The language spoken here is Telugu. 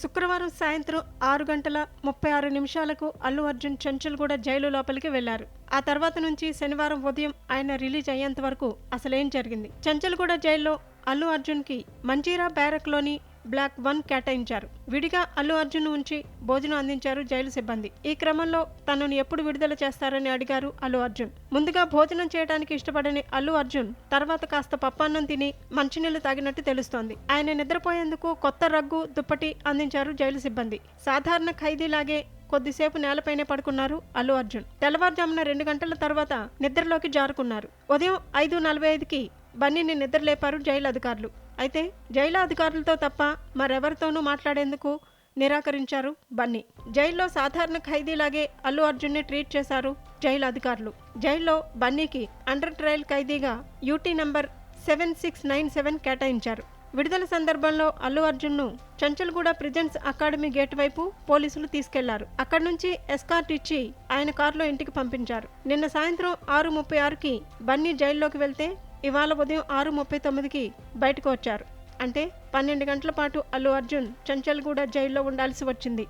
శుక్రవారం సాయంత్రం ఆరు గంటల ముప్పై ఆరు నిమిషాలకు అల్లు అర్జున్ చెంచల్గూడ జైలు లోపలికి వెళ్ళారు ఆ తర్వాత నుంచి శనివారం ఉదయం ఆయన రిలీజ్ అయ్యేంత వరకు అసలేం జరిగింది? చెంచల్గూడ జైల్లో అల్లు అర్జున్కి మంజీరా బ్యారక్లోని బ్లాక్ వన్ కేటాయించారు. విడిగా అల్లు అర్జున్ ఉంచి భోజనం అందించారు జైలు సిబ్బంది. ఈ క్రమంలో తనను ఎప్పుడు విడుదల చేస్తారని అడిగారు అల్లు అర్జున్. ముందుగా భోజనం చేయడానికి ఇష్టపడని అల్లు అర్జున్ తర్వాత కాస్త పప్పన్నం తిని మంచినీళ్ళు తాగినట్టు తెలుస్తోంది. ఆయన నిద్రపోయేందుకు కొత్త రగ్గు దుప్పటి అందించారు జైలు సిబ్బంది. సాధారణ ఖైదీలాగే కొద్దిసేపు నేలపైనే పడుకున్నారు అల్లు అర్జున్. తెల్లవారుజామున రెండు గంటల తర్వాత నిద్రలోకి జారుకున్నారు. ఉదయం ఐదు నలభై ఐదుకి బన్నీని నిద్రలేపారు జైలు అధికారులు. అయితే జైలు అధికారులతో తప్ప మరెవరితోనూ మాట్లాడేందుకు నిరాకరించారు బన్నీ. జైల్లో సాధారణ ఖైదీలాగే అల్లు అర్జున్ని ట్రీట్ చేశారు జైలు అధికారులు. జైల్లో బన్నీకి under trial ఖైదీగా UT number seven six nine seven కేటాయించారు. విడుదల సందర్భంలో అల్లు అర్జున్ను చంచల్గూడ ప్రిజెన్స్ అకాడమీ గేట్ వైపు పోలీసులు తీసుకెళ్ళారు. అక్కడి నుంచి ఎస్కార్ట్ ఇచ్చి ఆయన కారులో ఇంటికి పంపించారు. నిన్న సాయంత్రం ఆరు ముప్పై ఆరుకి బన్నీ జైల్లోకి వెళ్తే ఇవాళ ఉదయం ఆరు ముప్పై తొమ్మిదికి బయటకు వచ్చారు. అంటే పన్నెండు గంటల పాటు అల్లు అర్జున్ చంచల్గూడ జైల్లో ఉండాల్సి వచ్చింది.